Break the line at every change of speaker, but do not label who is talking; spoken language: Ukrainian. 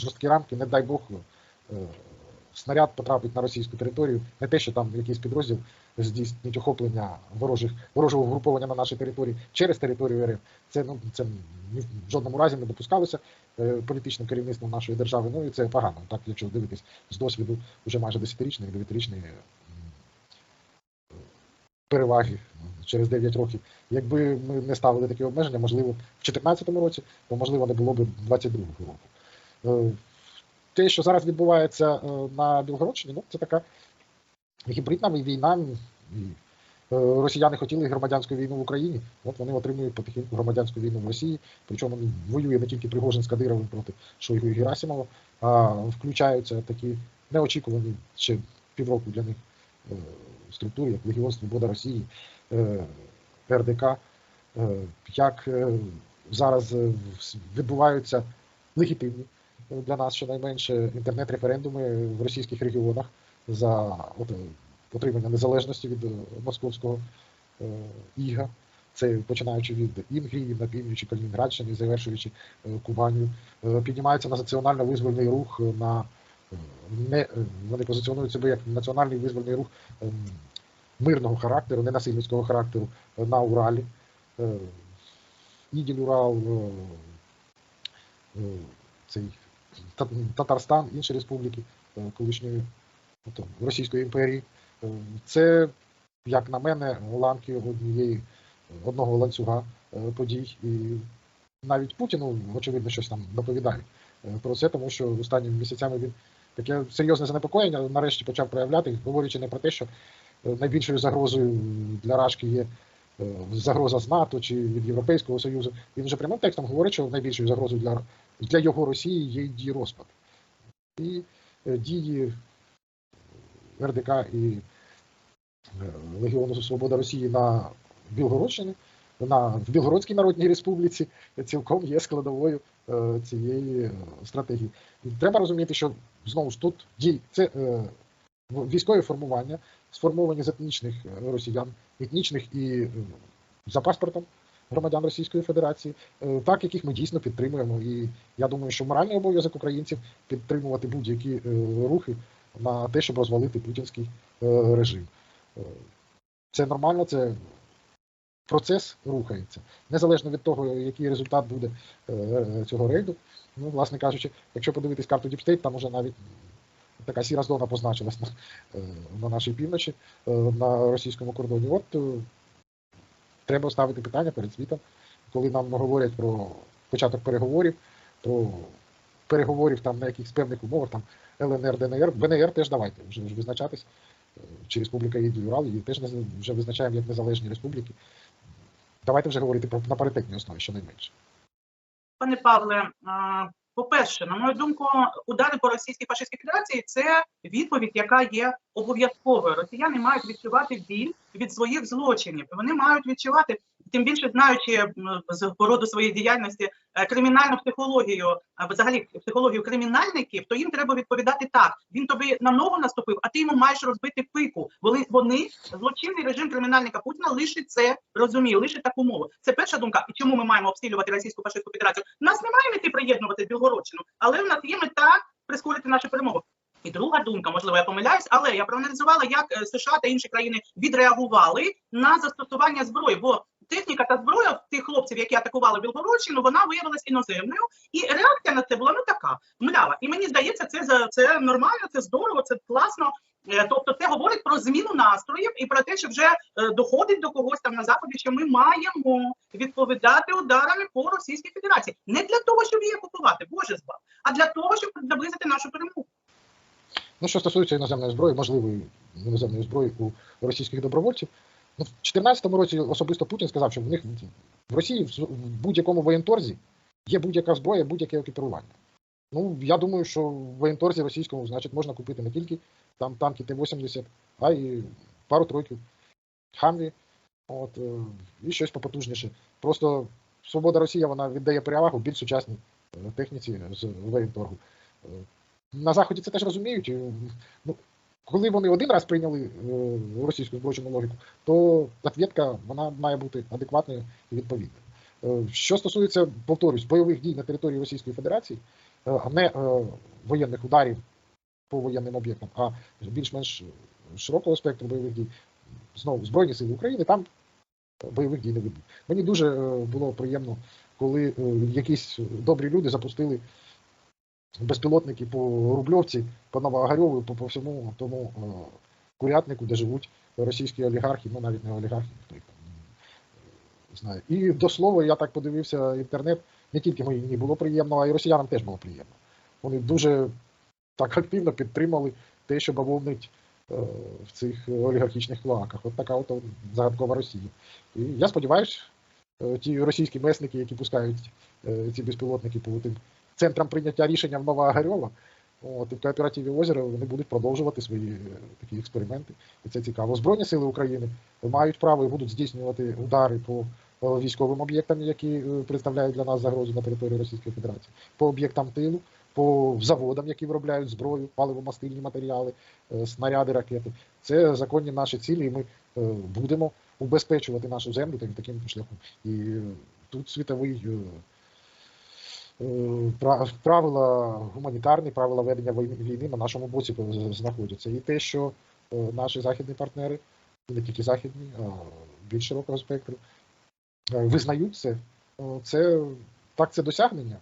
жорсткі рамки, не дай Бог, е, снаряд потрапить на російську територію, не те, що там якийсь підрозділ здійснить охоплення ворожих, ворожого угруповання на нашій території через територію РФ. Це ну це в жодному разі не допускалося е, політичним керівництвом нашої держави. Ну і це погано. Так, якщо дивитись з досвіду вже майже десятирічної, дев'ятирічної м, переваги через 9 років. Якби ми не ставили такі обмеження, можливо, в 2014 році, то можливо не було б 22 року. Е, Те, що зараз відбувається е, на Білгородщині, ну це така гібридна війна. Е, Росіяни хотіли громадянську війну в Україні, от вони отримують потихеньку громадянську війну в Росії. Причому воює не тільки Пригожин з Кадировим проти Шойгу і Герасимова, а включаються такі неочікувані ще півроку для них структури, як Легіон Свобода Росії, РДК, як зараз відбуваються легітимні для нас щонайменше інтернет-референдуми в російських регіонах за от, отримання незалежності від е, московського е, іга. Це починаючи від Інгрії на півночі Калінінградщини, завершуючи е, Кубанію, піднімається національно визвольний рух на не вони позиціонують себе як національний визвольний рух мирного характеру, ненасильницького характеру е, на Уралі. Іділь Урал, цей Татарстан, інші республіки е, колишньої Російської імперії. Е, Це, як на мене, ланки однієї одного ланцюга е, подій. І навіть Путіну, очевидно, щось там доповідає е, про це, тому що останніми місяцями він таке серйозне занепокоєння нарешті почав проявляти, говорячи не про те, що найбільшою загрозою для Рашки є загроза з НАТО чи від Європейського Союзу. Він вже прямим текстом говорить, що найбільшою загрозою для, для його Росії є дії розпад. І е, дії РДК і е, Легіону Свобода Росії на Білгородщині, на в Білгородській Народній Республіці цілком є складовою е, цієї е, стратегії. Треба розуміти, що знову ж тут дій це е, військові формування, сформовані з етнічних е, росіян, етнічних і е, за паспортом громадян Російської Федерації, е, так яких ми дійсно підтримуємо. І я думаю, що моральний обов'язок українців підтримувати будь-які е, рухи на те, щоб розвалити путінський е, режим. Е, Це нормально, це процес рухається. Незалежно від того, який результат буде е, цього рейду. Ну, власне кажучи, якщо подивитись карту Діпстейт, там уже навіть така сіра зона позначилась на, е, на нашій півночі, е, на російському кордоні. От е, треба ставити питання перед світом, коли нам говорять про початок переговорів, про переговорів там на якихось певних умовах, там ЛНР, ДНР, БНР теж давайте вже, визначатись. е, Чи Республіка Іділь Урал, її теж вже визначаємо як незалежні республіки. Давайте вже говорити про на паритетній основі, щонайменше.
Пане Павле, по-перше, на мою думку, удари по Російській фашистській федерації це відповідь, яка є обов'язковою. Росіяни мають відчувати біль від своїх злочинів. Вони мають відчувати, тим більше знаючи з породу своєї діяльності е, кримінальну психологію, а взагалі психологію кримінальників, то їм треба відповідати так. Він тобі на ногу наступив, а ти йому маєш розбити пику. Вони, вони злочинний режим кримінальника Путіна лише це розуміє, лише таку мову. Це перша думка. І чому ми маємо обстрілювати Російську фашистську федерацію? Нас немає мети приєднувати Білгородщину, але в нас є мета прискорити нашу перемогу. І друга думка, можливо, я помиляюсь, але я проаналізувала, як е, США та інші країни відреагували на застосування зброї. Бо техніка та зброя тих хлопців, які атакували Білгородщину, вона виявилась іноземною, і реакція на це була ну така млява. І мені здається, це це нормально, це здорово, це класно. Е, Тобто, це говорить про зміну настроїв і про те, що вже е, доходить до когось там на заході, що ми маємо відповідати ударами по Російській Федерації не для того, щоб її окупувати, боже збав, а для того, щоб наблизити нашу перемогу.
Ну, що стосується іноземної зброї, можливої іноземної зброї у російських добровольців, ну, в 2014 році особисто Путін сказав, що в них в Росії в будь-якому воєнторзі є будь-яка зброя, будь-яке екіпірування. Ну, я думаю, що в воєнторзі російському, значить, можна купити не тільки там танки Т-80, а й пару-тройку Хамві, от, е, і щось попотужніше. Просто Свобода Росія вона віддає перевагу більш сучасній е, техніці з воєнторгу. Е, На Заході це теж розуміють. Ну, коли вони один раз прийняли е, російську збройну логіку, то відповідка вона має бути адекватною і відповідною. Е, Що стосується, повторюсь, бойових дій на території Російської Федерації, е, не е, воєнних ударів по воєнним об'єктам, а більш-менш широкого спектру бойових дій. Знову Збройні Сили України там бойових дій не ведуть. Мені дуже було приємно, коли якісь добрі люди запустили безпілотники по Рубльовці, по Новоогарьову, по, по всьому тому е, курятнику, де живуть російські олігархи, ну навіть не олігархи, е, знає. І до слова, я так подивився інтернет, не тільки мені було приємно, а й росіянам теж було приємно. Вони дуже так активно підтримали те, що бавовнить е, в цих олігархічних клоаках. От така от загадкова Росія. І я сподіваюся, е, ті російські месники, які пускають ці безпілотники по тим центрам прийняття рішення в Новоогарьово, от, і в кооперативі озеро вони будуть продовжувати свої е, такі експерименти. І це цікаво. Збройні сили України мають право і будуть здійснювати удари по е, військовим об'єктам, які е, представляють для нас загрозу на території Російської Федерації, по об'єктам тилу, по заводам, які виробляють зброю, паливомастильні матеріали, снаряди, ракети. Це законні наші цілі, і ми будемо убезпечувати нашу землю таким, шляхом. І тут світовий правила гуманітарні, правила ведення війни, на нашому боці знаходяться. І те, що е, наші західні партнери, не тільки західні, а більш широкого спектру, е, визнають це, е, це так це досягнення.